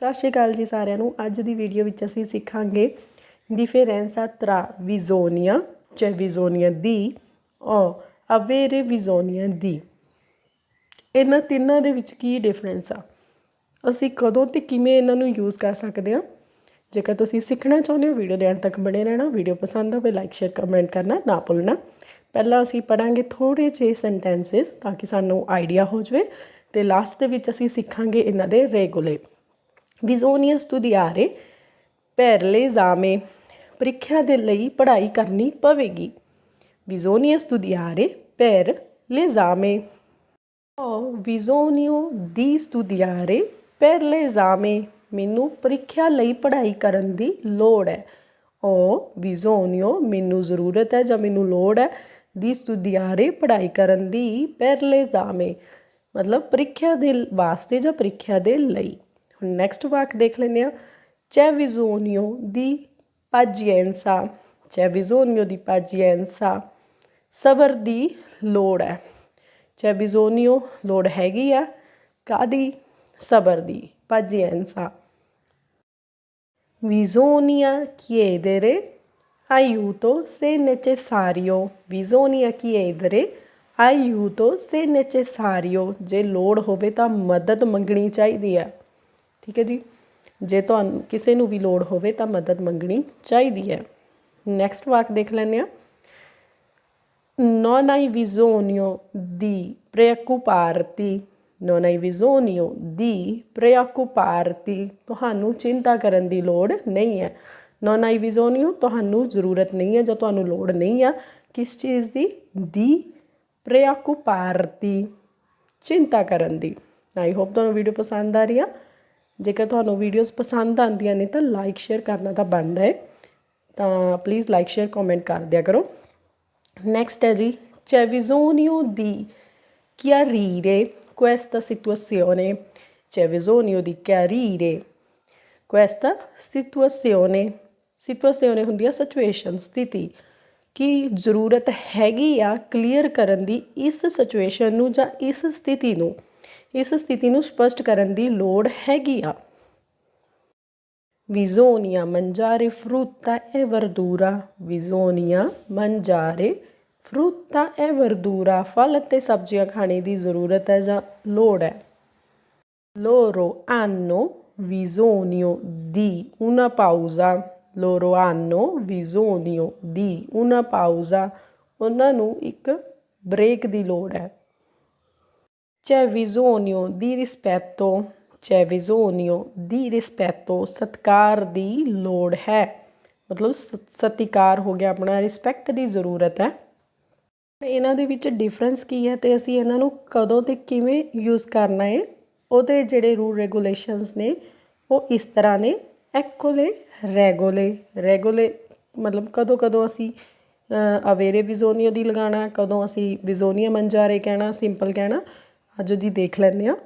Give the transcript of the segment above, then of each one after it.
ਸਤਿ ਸ਼੍ਰੀ ਅਕਾਲ ਜੀ ਸਾਰਿਆਂ ਨੂੰ। ਅੱਜ ਦੀ ਵੀਡੀਓ ਵਿੱਚ ਅਸੀਂ ਸਿੱਖਾਂਗੇ ਡਿਫਰੈਂਸਾ ਤਰਾ ਵਿਜ਼ੋਨੀਆ cioè ਵਿਜ਼ੋਨੀਆ ਦੀ o ਅਵੇਰੇ ਵਿਜ਼ੋਨੀਆ ਦੀ। ਇਹਨਾਂ ਤਿੰਨਾਂ ਦੇ ਵਿੱਚ ਕੀ ਡਿਫਰੈਂਸ ਆ? ਅਸੀਂ ਕਦੋਂ ਤੇ ਕਿਵੇਂ ਇਹਨਾਂ ਨੂੰ ਯੂਜ਼ ਕਰ ਸਕਦੇ ਹਾਂ? ਜੇਕਰ ਤੁਸੀਂ ਸਿੱਖਣਾ ਚਾਹੁੰਦੇ ਹੋ ਵੀਡੀਓ ਦੇ ਅੰਤ ਤੱਕ ਬਣੇ ਰਹਿਣਾ। ਵੀਡੀਓ ਪਸੰਦ ਆਵੇ ਲਾਈਕ ਸ਼ੇਅਰ ਕਮੈਂਟ ਕਰਨਾ ਨਾ ਭੁੱਲਣਾ। ਪਹਿਲਾਂ ਅਸੀਂ ਪੜਾਂਗੇ ਥੋੜੇ ਜਿਹੇ ਸੈਂਟੈਂਸਸ ਤਾਂ ਕਿ ਸਾਨੂੰ ਆਈਡੀਆ ਹੋ ਜਾਵੇ। ਤੇ ਲਾਸਟ ਦੇ ਵਿੱਚ ਅਸੀਂ ਸਿੱਖਾਂਗੇ ਇਹਨਾਂ ਦੇ ਰੈਗੂਲੇ ਬਿਜ਼ੋਨੀਆ ਸਟੂਡੀਆਰੇ ਪਹਿਲੇ ਜ਼ਾਮੇ ਪ੍ਰੀਖਿਆ ਦੇ ਲਈ ਪੜ੍ਹਾਈ ਕਰਨੀ ਪਵੇਗੀ ਬਿਜ਼ੋਨੀਆ ਸਟੂਡੀਆਰੇ ਪਰ ਲੈ ਜ਼ਾਮੇ ਓ ਬਿਜ਼ੋਨੀਓ ਦੀ ਸਟੂਡੀਆਰੇ ਪਰ ਲੈ ਜ਼ਾਮੇ ਮੈਨੂੰ ਪ੍ਰੀਖਿਆ ਲਈ ਪੜ੍ਹਾਈ ਕਰਨ ਦੀ ਲੋੜ ਹੈ ਓ ਬਿਜ਼ੋਨੀਓ ਮੈਨੂੰ ਜ਼ਰੂਰਤ ਹੈ ਜਾਂ ਮੈਨੂੰ ਲੋੜ ਹੈ ਦੀ ਸਟੂਡੀਆਰੇ ਪੜ੍ਹਾਈ ਕਰਨ ਦੀ ਪਹਿਲੇ ਜ਼ਾਮੇ ਮਤਲਬ ਪ੍ਰੀਖਿਆ ਦੇ ਵਾਸਤੇ ਜਾਂ ਪ੍ਰੀਖਿਆ ਦੇ ਲਈ ਨੈਕਸਟ ਵਾਕ ਦੇਖ ਲੈਂਦੇ ਆ c'è bisogno di pazienza c'è bisogno di pazienza ਸਬਰ ਦੀ ਲੋੜ ਹੈ c'è bisogno ਲੋੜ ਹੈਗੀ ਆ ਕਾਦੀ ਸਬਰ ਦੀ pazienza bisogna chiedere aiuto se necessario bisogna chiedere aiuto se necessario ਜੇ ਲੋੜ ਹੋਵੇ ਤਾਂ ਮਦਦ ਮੰਗਣੀ ਚਾਹੀਦੀ ਹੈ ਠੀਕ ਹੈ ਜੀ। ਜੇ ਤੁਹਾਨੂੰ ਕਿਸੇ ਨੂੰ ਵੀ ਲੋੜ ਹੋਵੇ ਤਾਂ ਮਦਦ ਮੰਗਣੀ ਚਾਹੀਦੀ ਹੈ। ਨੈਕਸਟ ਵਾਕ ਦੇਖ ਲੈਂਦੇ ਆ non hai bisogno di preoccuparti non hai bisogno di preoccuparti ਤੁਹਾਨੂੰ ਚਿੰਤਾ ਕਰਨ ਦੀ ਲੋੜ ਨਹੀਂ ਹੈ। non hai bisogno ਤੁਹਾਨੂੰ ਜ਼ਰੂਰਤ ਨਹੀਂ ਹੈ, ਜਾਂ ਤੁਹਾਨੂੰ ਲੋੜ ਨਹੀਂ ਆ। ਕਿਸ ਚੀਜ਼ ਦੀ? ਦੀ preoccuparti ਚਿੰਤਾ ਕਰਨ ਦੀ। ਆਈ ਹੋਪ ਤੁਹਾਨੂੰ ਵੀਡੀਓ ਪਸੰਦ ਆ ਰਹੀ ਆ। ਜੇਕਰ ਤੁਹਾਨੂੰ ਵੀਡੀਓਜ਼ ਪਸੰਦ ਆਉਂਦੀਆਂ ਨੇ ਤਾਂ ਲਾਈਕ ਸ਼ੇਅਰ ਕਰਨਾ ਤਾਂ ਬਣਦਾ ਹੈ। ਤਾਂ ਪਲੀਜ਼ ਲਾਈਕ ਸ਼ੇਅਰ ਕਮੈਂਟ ਕਰ ਦਿਆ ਕਰੋ। ਨੈਕਸਟ ਹੈ ਜੀ c'è bisogno di chiarire questa situazione c'è bisogno di chiarire questa situazione situazione ਹੁੰਦੀ ਆ ਸਿਚੁਏਸ਼ਨ ਸਥਿਤੀ। ਕੀ ਜ਼ਰੂਰਤ ਹੈਗੀ ਆ ਕਲੀਅਰ ਕਰਨ ਦੀ ਇਸ ਸਿਚੁਏਸ਼ਨ ਨੂੰ ਜਾਂ ਇਸ ਸਥਿਤੀ ਨੂੰ? ਇਸ ਸਥਿਤੀ ਨੂੰ ਸਪਸ਼ਟ ਕਰਨ ਦੀ ਲੋੜ ਹੈਗੀ ਆ ਵਿਜ਼ੋਨੀਆ ਮੰਜਾਰੇ ਫਰੂਤਾ ਐ ਵਰਦੂਰਾ ਵਿਜ਼ੋਨੀਆ ਮੰਜਾਰੇ ਫਰੂਤਾ ਐ ਵਰਦੂਰਾ ਫਲ ਅਤੇ ਸਬਜ਼ੀਆਂ ਖਾਣੇ ਦੀ ਜ਼ਰੂਰਤ ਹੈ ਜਾਂ ਲੋੜ ਹੈ loro hanno bisogno di una pausa loro hanno bisogno di una pausa ਉਹਨਾਂ ਨੂੰ ਇੱਕ ਬ੍ਰੇਕ ਦੀ ਲੋੜ ਹੈ C'è bisogno di rispetto. C'è bisogno di rispetto. ਸਤਕਾਰ ਦੀ ਲੋੜ ਹੈ ਮਤਲਬ ਸ- ਸਤਿਕਾਰ ਹੋ ਗਿਆ ਆਪਣਾ ਰਿਸਪੈਕਟ ਦੀ ਜ਼ਰੂਰਤ ਹੈ ਇਹਨਾਂ ਦੇ ਵਿੱਚ ਡਿਫਰੈਂਸ ਕੀ ਹੈ ਤੇ ਅਸੀਂ ਇਹਨਾਂ ਨੂੰ ਕਦੋਂ ਤੇ ਕਿਵੇਂ ਯੂਜ਼ ਕਰਨਾ ਹੈ, ਉਹਦੇ ਜਿਹੜੇ ਰੂਲ ਰੈਗੂਲੇਸ਼ਨਸ ਨੇ, ਉਹ ਇਸ ਤਰ੍ਹਾਂ ਨੇ ਐਕੋਲੇ ਰੈਗੋਲੇ ਰੈਗੋਲੇ ਮਤਲਬ ਕਦੋਂ ਕਦੋਂ ਅਸੀਂ ਅਵੇਰੇ ਵਿਜ਼ੋਨੀਓ ਦੀ ਲਗਾਉਣਾ, ਕਦੋਂ ਅਸੀਂ ਵਿਜ਼ੋਨੀਆ ਮੰਜਾਰੇ ਕਹਿਣਾ ਸਿੰਪਲ ਕਹਿਣਾ ਅੱਜ ਜੀ ਦੇਖ ਲੈਂਦੇ ਆ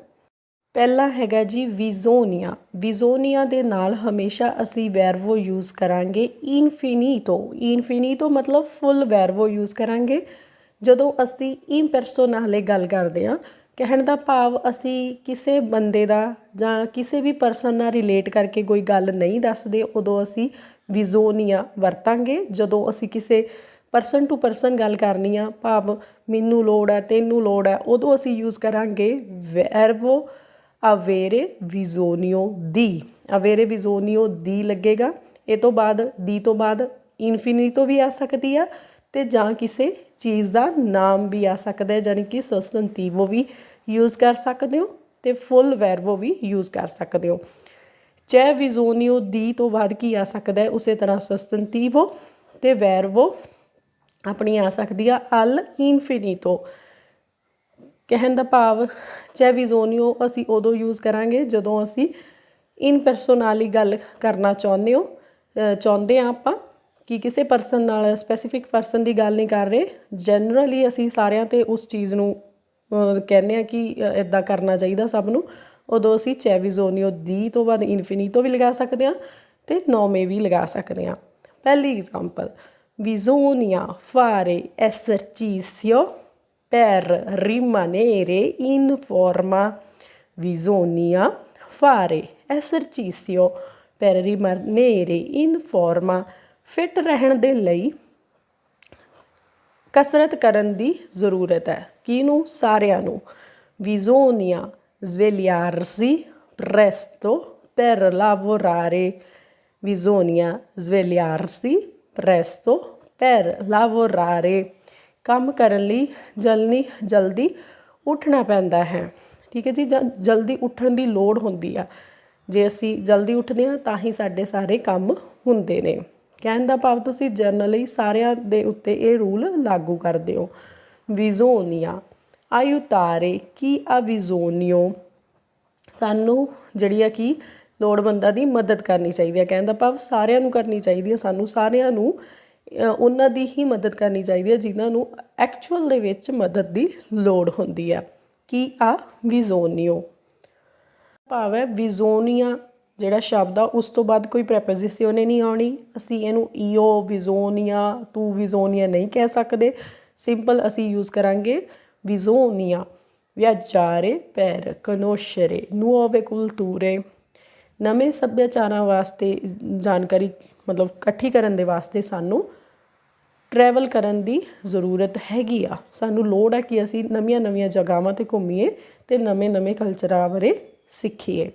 ਪਹਿਲਾ ਹੈਗਾ ਜੀ ਵਿਜ਼ੋਨੀਆ। ਵਿਜ਼ੋਨੀਆ ਦੇ ਨਾਲ ਹਮੇਸ਼ਾ ਅਸੀਂ ਵੈਰਵੋ ਯੂਜ਼ ਕਰਾਂਗੇ ਇਨਫਿਨੀਟੋ ਇਨਫਿਨੀਟੋ ਮਤਲਬ ਫੁੱਲ ਵੈਰਵੋ ਯੂਜ਼ ਕਰਾਂਗੇ। ਜਦੋਂ ਅਸੀਂ ਇੰਪਰਸੋਨਾਲੇ ਗੱਲ ਕਰਦੇ ਆ ਕਹਿਣ ਦਾ ਭਾਵ ਅਸੀਂ ਕਿਸੇ ਬੰਦੇ ਦਾ ਜਾਂ ਕਿਸੇ ਵੀ ਪਰਸਨ ਨਾਲ ਰਿਲੇਟ ਕਰਕੇ ਕੋਈ ਗੱਲ ਨਹੀਂ ਦੱਸਦੇ, ਉਦੋਂ ਅਸੀਂ ਵਿਜ਼ੋਨੀਆ ਵਰਤਾਂਗੇ। ਜਦੋਂ ਅਸੀਂ ਕਿਸੇ ਪਰਸਨ ਟੂ ਪਰਸਨ ਗੱਲ ਕਰਨੀ ਆ, ਭਾਵ ਮੈਨੂੰ ਲੋੜ ਹੈ ਤੈਨੂੰ ਲੋੜ ਹੈ ਉਦੋਂ ਅਸੀਂ ਯੂਜ਼ ਕਰਾਂਗੇ ਵੈਰਵੋ ਅਵੇਰੇ ਵਿਜ਼ੋਨੀਓ ਦੀ ਅਵੇਰੇ ਵਿਜ਼ੋਨੀਓ ਦੀ ਲੱਗੇਗਾ, ਇਹ ਤੋਂ ਬਾਅਦ, ਦੀ ਤੋਂ ਬਾਅਦ ਇਨਫਿਨੀਟੋ ਵੀ ਆ ਸਕਦੀ ਆ, ਤੇ ਜਾਂ ਕਿਸੇ ਚੀਜ਼ ਦਾ ਨਾਮ ਵੀ ਆ ਸਕਦਾ ਹੈ ਜਾਨੀ ਕਿ ਸਬਸਟੈਂਟਿਵੋ ਵੀ ਯੂਜ਼ ਕਰ ਸਕਦੇ ਹੋ ਤੇ ਫੁੱਲ ਵੈਰਵੋ ਵੀ ਯੂਜ਼ ਕਰ ਸਕਦੇ ਹੋ। ਚੈ ਵਿਜ਼ੋਨੀਓ ਦੀ ਤੋਂ ਬਾਅਦ ਕੀ ਆ ਸਕਦਾ ਹੈ, ਉਸੇ ਤਰ੍ਹਾਂ ਸਬਸਟੈਂਟਿਵੋ ਤੇ ਵੈਰਵੋ ਆਪਣੀ ਆ ਸਕਦੀ ਆ, ਅਲ ਇਨਫਿਨੀਟੋ। ਕਹਿਣ ਦਾ ਭਾਵ ਚੈਵਿਜ਼ੋਨੀਓ ਅਸੀਂ ਉਦੋਂ ਯੂਜ਼ ਕਰਾਂਗੇ ਜਦੋਂ ਅਸੀਂ ਇਨ ਪਰਸੋਨਾਲੀ ਗੱਲ ਕਰਨਾ ਚਾਹੁੰਦੇ ਹੋ। ਚਾਹੁੰਦੇ ਆ ਆਪਾਂ ਕਿ ਕਿਸੇ ਪਰਸਨ ਨਾਲ ਸਪੈਸੀਫਿਕ ਪਰਸਨ ਦੀ ਗੱਲ ਨਹੀਂ ਕਰ ਰਹੇ। ਜਨਰਲੀ ਅਸੀਂ ਸਾਰਿਆਂ ਤੇ ਉਸ ਚੀਜ਼ ਨੂੰ ਕਹਿੰਦੇ ਆ ਕਿ ਇਦਾਂ ਕਰਨਾ ਚਾਹੀਦਾ ਸਭ ਨੂੰ। ਉਦੋਂ ਅਸੀਂ ਚੈਵਿਜ਼ੋਨੀਓ ਦੀ ਤੋਂ ਬਾਅਦ ਇਨਫਿਨੀਟੋ ਵੀ ਲਗਾ ਸਕਦੇ ਆ ਤੇ ਨੋਮੇ ਵੀ ਲਗਾ ਸਕਦੇ ਆ ਪਹਿਲੀ example bisogna fare esercizio per rimanere in forma bisogna fare esercizio per rimanere in forma fit ਰਹਿਣ ਦੇ ਲਈ ਕਸਰਤ ਕਰਨ ਦੀ ਜ਼ਰੂਰਤ ਹੈ ਕਿਹਨੂੰ ਸਾਰਿਆਂ ਨੂੰ bisogna svegliarsi presto per lavorare bisogna svegliarsi presto per lavorare. ਕੰਮ ਕਰਨ ਲਈ ਜਲਨੀ, ਜਲਦੀ ਉੱਠਣਾ ਪੈਂਦਾ ਹੈ। ਠੀਕ ਹੈ ਜੀ ਜਲਦੀ ਉੱਠਣ ਦੀ ਲੋੜ ਹੁੰਦੀ ਆ। ਜੇ ਅਸੀਂ ਜਲਦੀ ਉੱਠਦੇ ਹਾਂ, ਤਾਂ ਹੀ ਸਾਡੇ ਸਾਰੇ ਕੰਮ ਹੁੰਦੇ ਨੇ। ਕਹਿਣ ਦਾ ਭਾਵ ਤੁਸੀਂ ਜਨਰਲੀ ਸਾਰਿਆਂ ਦੇ ਉੱਤੇ ਇਹ ਰੂਲ ਲਾਗੂ ਕਰਦੇ ਹੋ। ਵਿਜ਼ੋਨੀਆ। ਆਇਉਤਾਰੇ। ਕੀ ਆ ਵਿਜ਼ੋਨੀਓ? ਸਾਨੂੰ ਜਿਹੜੀ ਆ ਕਿ ਲੋੜਵੰਦਾਂ ਦੀ ਮਦਦ ਕਰਨੀ ਚਾਹੀਦੀ ਹੈ। ਕਹਿਣ ਦਾ ਭਾਵ ਸਾਰਿਆਂ ਨੂੰ ਕਰਨੀ ਚਾਹੀਦੀ ਹੈ। ਸਾਨੂੰ ਸਾਰਿਆਂ ਨੂੰ ਉਹਨਾਂ ਦੀ ਹੀ ਮਦਦ ਕਰਨੀ ਚਾਹੀਦੀ ਹੈ, ਜਿਨ੍ਹਾਂ ਨੂੰ ਐਕਚੁਅਲ ਦੇ ਵਿੱਚ ਮਦਦ ਦੀ ਲੋੜ ਹੁੰਦੀ ਹੈ। ਕੀ ਆ? ਵਿਜ਼ੋਨੀਓ। ਭਾਵ ਹੈ ਵਿਜ਼ੋਨੀਆ ਜਿਹੜਾ ਸ਼ਬਦ ਆ, ਉਸ ਤੋਂ ਬਾਅਦ ਕੋਈ ਪ੍ਰੈਪੋਜੀਸ਼ਨ ਨਹੀਂ ਆਉਣੀ। ਅਸੀਂ ਇਹਨੂੰ ਈਓ, ਵਿਜ਼ੋਨੀਆ, ਤੂੰ ਵਿਜ਼ੋਨੀਆ ਨਹੀਂ ਕਹਿ ਸਕਦੇ। ਸਿੰਪਲ ਅਸੀਂ ਯੂਜ਼ ਕਰਾਂਗੇ ਵਿਜ਼ੋਨੀਆ। viaggiare per conoscere nuove culture ਨਵੇਂ ਸੱਭਿਆਚਾਰਾਂ ਵਾਸਤੇ ਜਾਣਕਾਰੀ, ਮਤਲਬ ਇਕੱਠੀ ਕਰਨ ਦੇ ਵਾਸਤੇ ਸਾਨੂੰ ਟਰੈਵਲ ਕਰਨ ਦੀ ਜ਼ਰੂਰਤ ਹੈਗੀ ਆ ਸਾਨੂੰ ਲੋੜ ਆ ਕਿ ਅਸੀਂ ਨਵੀਆਂ ਨਵੀਆਂ ਜਗ੍ਹਾਵਾਂ ਤੇ ਘੁੰਮੀਏ ਤੇ ਨਵੇਂ ਨਵੇਂ ਕਲਚਰਾਂ ਬਾਰੇ ਸਿੱਖੀਏ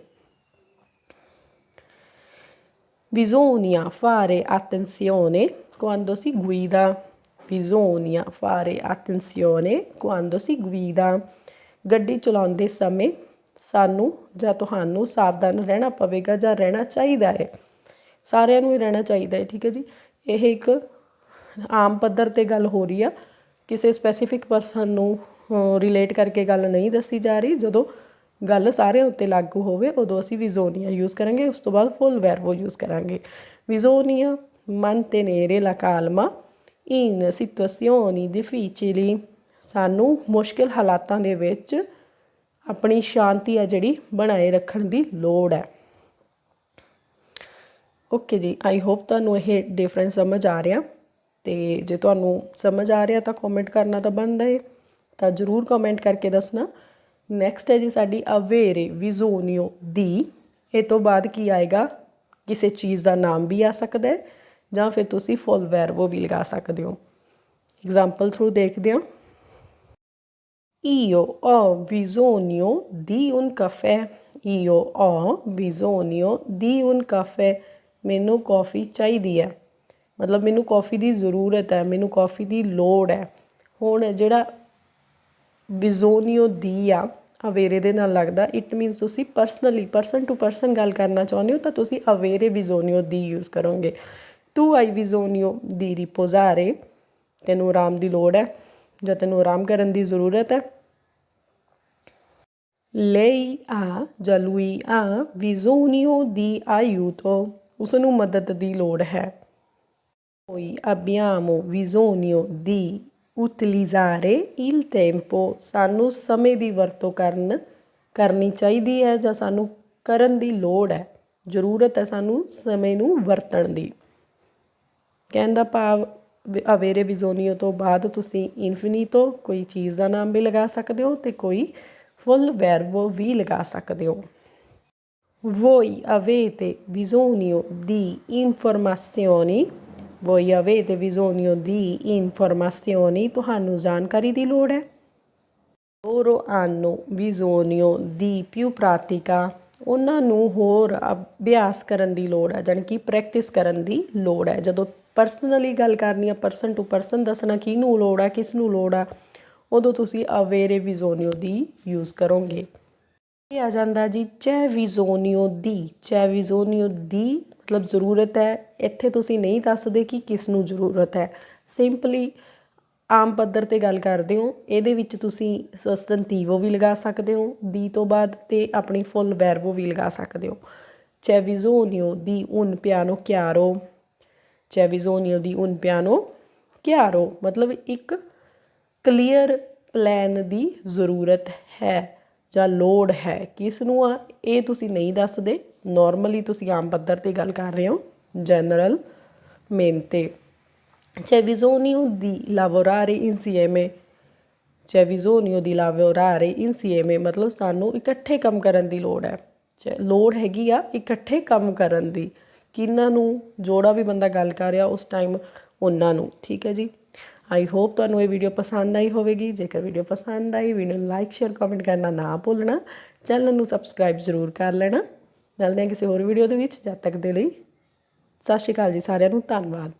Bisogna fare attenzione quando si guida. Bisogna fare attenzione quando si guida. ਗੱਡੀ ਚਲਾਉਂਦੇ ਸਮੇਂ ਸਾਨੂੰ ਜਾਂ ਤੁਹਾਨੂੰ ਸਾਵਧਾਨ ਰਹਿਣਾ ਪਵੇਗਾ ਜਾਂ ਰਹਿਣਾ ਚਾਹੀਦਾ ਹੈ। ਸਾਰਿਆਂ ਨੂੰ ਹੀ ਰਹਿਣਾ ਚਾਹੀਦਾ ਹੈ, ਠੀਕ ਹੈ ਜੀ। ਇਹ ਇੱਕ ਆਮ ਪੱਧਰ ਤੇ ਗੱਲ ਹੋ ਰਹੀ ਆ। ਕਿਸੇ ਸਪੈਸੀਫਿਕ ਪਰਸਨ ਨੂੰ ਰਿਲੇਟ ਕਰਕੇ ਗੱਲ ਨਹੀਂ ਦੱਸੀ ਜਾ ਰਹੀ। ਜਦੋਂ ਗੱਲ ਸਾਰਿਆਂ ਉੱਤੇ ਲਾਗੂ ਹੋਵੇ, ਉਦੋਂ ਅਸੀਂ ਵਿਜ਼ੋਨੀਆ ਯੂਜ਼ ਕਰਾਂਗੇ। ਉਸ ਤੋਂ ਬਾਅਦ ਫੁੱਲ ਵੈਰਬੋ ਯੂਜ਼ ਕਰਾਂਗੇ। ਵਿਜ਼ੋਨੀਆ mantenere la calma in situazioni difficili ਸਾਨੂੰ ਮੁਸ਼ਕਿਲ ਹਾਲਾਤਾਂ ਦੇ ਵਿੱਚ ਆਪਣੀ ਸ਼ਾਂਤੀ ਆ ਜਿਹੜੀ ਬਣਾਏ ਰੱਖਣ ਦੀ ਲੋੜ ਹੈ। ਓਕੇ ਜੀ ਆਈ ਹੋਪ ਤੁਹਾਨੂੰ ਇਹ ਡਿਫਰੈਂਸ ਸਮਝ ਆ ਰਿਹਾ। ਤੇ ਜੇ ਤੁਹਾਨੂੰ ਸਮਝ ਆ ਰਿਹਾ ਤਾਂ ਕਮੈਂਟ ਕਰਨਾ ਤਾਂ ਬਣਦਾ ਹੈ। ਤਾਂ ਜਰੂਰ ਕਮੈਂਟ ਕਰਕੇ ਦੱਸਣਾ। ਨੈਕਸਟ ਹੈ ਜੀ ਸਾਡੀ ਅਵੇਰੇ ਵਿਜ਼ੋਨੀਓ ਦੀ ਇਹ ਤੋਂ ਬਾਅਦ ਕੀ ਆਏਗਾ? ਕਿਸੇ ਚੀਜ਼ ਦਾ ਨਾਮ ਵੀ ਆ ਸਕਦਾ ਹੈ ਜਾਂ ਫਿਰ ਤੁਸੀਂ ਫੁੱਲ ਵੈਰਵੋ ਵੀ ਲਗਾ ਸਕਦੇ ਹੋ। ਐਗਜ਼ਾਮਪਲ ਥਰੂ ਦੇਖਦੇ ਹਾਂ। Io ho bisogno di un caffè. Io ho bisogno di un caffè. ਮੈਨੂੰ ਕਾਫੀ ਚਾਹੀਦੀ ਹੈ ਮਤਲਬ ਮੈਨੂੰ ਕਾਫੀ ਦੀ ਜ਼ਰੂਰਤ ਹੈ ਮੈਨੂੰ ਕਾਫੀ ਦੀ ਲੋੜ ਹੈ ਹੁਣ ਜਿਹੜਾ ਬਿਜ਼ੋਨੀਓ ਦੀ ਆ ਅਵੇਰੇ ਦੇ ਨਾਲ ਲੱਗਦਾ ਇਟ ਮੀਨਸ ਤੁਸੀਂ ਪਰਸਨਲੀ ਪਰਸਨ ਟੂ ਪਰਸਨ ਗੱਲ ਕਰਨਾ ਚਾਹੁੰਦੇ ਹੋ ਤਾਂ ਤੁਸੀਂ ਅਵੇਰੇ ਬਿਜ਼ੋਨੀਓ ਦੀ ਯੂਜ਼ ਕਰੋਗੇ ਤੂੰ ਆਈ ਬਿਜ਼ੋਨੀਓ ਦੀ ਰਿਪੋਜ਼ਾਰੇ ਤੈਨੂੰ ਆਰਾਮ ਦੀ ਲੋੜ ਹੈ ਜਾਂ ਤੈਨੂੰ ਆਰਾਮ ਕਰਨ ਦੀ ਜ਼ਰੂਰਤ ਹੈ। lei ਆ ਜਾਂ lui ha bisogno di aiuto ਉਸ ਨੂੰ ਮਦਦ ਦੀ ਲੋੜ ਹੈ। Noi abbiamo bisogno ਦੀ ਉਤਲੀਜ਼ਾਰੇ ਇਲ tempo ਸਾਨੂੰ ਸਮੇਂ ਦੀ ਵਰਤੋਂ ਕਰਨ, ਕਰਨੀ ਚਾਹੀਦੀ ਹੈ ਜਾਂ ਸਾਨੂੰ ਕਰਨ ਦੀ ਲੋੜ ਹੈ। ਜ਼ਰੂਰਤ ਹੈ ਸਾਨੂੰ ਸਮੇਂ ਨੂੰ ਵਰਤਣ ਦੀ। ਕਹਿਣ ਦਾ ਭਾਵ ਅਵੇਰੇ ਬਿਜ਼ੋਨੀਓ ਤੋਂ ਬਾਅਦ ਤੁਸੀਂ ਇਨਫਿਨੀਟੋ ਕੋਈ ਚੀਜ਼ ਦਾ ਨਾਮ ਵੀ ਲਗਾ ਸਕਦੇ ਹੋ ਤੇ ਕੋਈ ਫੁੱਲ ਵੈਰਬੋ ਵੀ ਲਗਾ ਸਕਦੇ ਹੋ। Voi avete bisogno di informazioni Voi avete bisogno di informazioni, ਤੁਹਾਨੂੰ ਜਾਣਕਾਰੀ ਦੀ ਲੋੜ ਹੈ। Loro hanno bisogno di più pratica ਉਹਨਾਂ ਨੂੰ ਹੋਰ ਅਭਿਆਸ ਕਰਨ ਦੀ ਲੋੜ ਹੈ, ਜਾਣੀ ਕਿ ਪ੍ਰੈਕਟਿਸ ਕਰਨ ਦੀ ਲੋੜ ਹੈ। ਜਦੋਂ ਪਰਸਨਲੀ ਗੱਲ ਕਰਨੀ ਆ ਪਰਸਨ ਟੂ ਪਰਸਨ ਦੱਸਣਾ ਕਿਹਨੂੰ ਲੋੜ ਆ ਕਿਸ ਨੂੰ ਲੋੜ ਆ, ਉਦੋਂ ਤੁਸੀਂ ਅਵੇਰੇ ਵਿਜ਼ੋਨੀਓ ਦੀ ਯੂਜ਼ ਕਰੋਗੇ। ਇਹ ਆ ਜਾਂਦਾ ਜੀ, ਚੈ ਵਿਜ਼ੋਨੀਓ ਦੀ, ਚੈ ਵਿਜ਼ੋਨੀਓ ਦੀ ਮਤਲਬ ਜ਼ਰੂਰਤ ਹੈ, ਇੱਥੇ ਤੁਸੀਂ ਨਹੀਂ ਦੱਸਦੇ ਕਿ ਕਿਸ ਨੂੰ ਜ਼ਰੂਰਤ ਹੈ। ਸਿੰਪਲੀ ਆਮ ਪੱਧਰ ਤੇ ਗੱਲ ਕਰਦੇ ਹੋ, ਇਹਦੇ ਵਿੱਚ ਤੁਸੀਂ ਸਸਤੰਤੀਵੋ ਵੀ ਲਗਾ ਸਕਦੇ ਹੋ, ਦੀ ਤੋਂ ਬਾਅਦ ਤੇ ਆਪਣੀ ਫੁੱਲ ਵੈਰਬੋ ਵੀ ਲਗਾ ਸਕਦੇ ਹੋ। ਚੈਵਿਜ਼ੋਨੀਓ ਦੀ di un ਕਿਆਰੋ। Chiaro ਦੀ bisogno di un piano ਮਤਲਬ ਇੱਕ ਕਲੀਅਰ ਪਲਾਨ ਦੀ ਜ਼ਰੂਰਤ ਹੈ ਜਾਂ ਲੋੜ ਹੈ। ਕਿਸ ਨੂੰ ਆ, ਇਹ ਤੁਸੀਂ ਨਹੀਂ ਦੱਸਦੇ। ਨਾਰਮਲੀ ਤੁਸੀਂ ਆਮ ਪੱਧਰ ਤੇ ਗੱਲ ਕਰ ਰਹੇ ਹੋ। ਜਨਰਲ ਮੇਨ ਤੇ c'è bisogno di ਇਨਸੀਐਮੇ insieme ਦੀ bisogno di lavorare insieme ਮਤਲਬ ਸਾਨੂੰ ਇਕੱਠੇ ਕੰਮ ਕਰਨ ਦੀ ਲੋੜ ਹੈ। ਚ- ਲੋੜ ਹੈਗੀ ਆ ਇਕੱਠੇ ਕੰਮ ਕਰਨ ਦੀ। ਕਿਹਨਾਂ ਨੂੰ ਜੋੜਾ ਵੀ ਬੰਦਾ ਗੱਲ ਕਰ ਰਿਹਾ ਉਸ ਟਾਈਮ ਉਹਨਾਂ ਨੂੰ, ਠੀਕ ਹੈ ਜੀ? ਆਈ ਹੋਪ ਤੁਹਾਨੂੰ ਇਹ ਵੀਡੀਓ ਪਸੰਦ ਆਈ ਹੋਵੇਗੀ। ਜੇਕਰ ਵੀਡੀਓ ਪਸੰਦ ਆਈ ਵੀਡੀਓ ਨੂੰ ਲਾਈਕ ਸ਼ੇਅਰ ਕਮੈਂਟ ਕਰਨਾ ਨਾ ਭੁੱਲਣਾ। ਚੈਨਲ ਨੂੰ ਸਬਸਕ੍ਰਾਈਬ ਜ਼ਰੂਰ ਕਰ ਲੈਣਾ। ਮਿਲਦੇ ਹਾਂ ਕਿਸੇ ਹੋਰ ਵੀਡੀਓ ਦੇ ਵਿੱਚ। ਜਦ ਤੱਕ ਦੇ ਲਈ, ਸਤਿ ਸ਼੍ਰੀ ਅਕਾਲ ਜੀ ਸਾਰਿਆਂ ਨੂੰ। ਧੰਨਵਾਦ।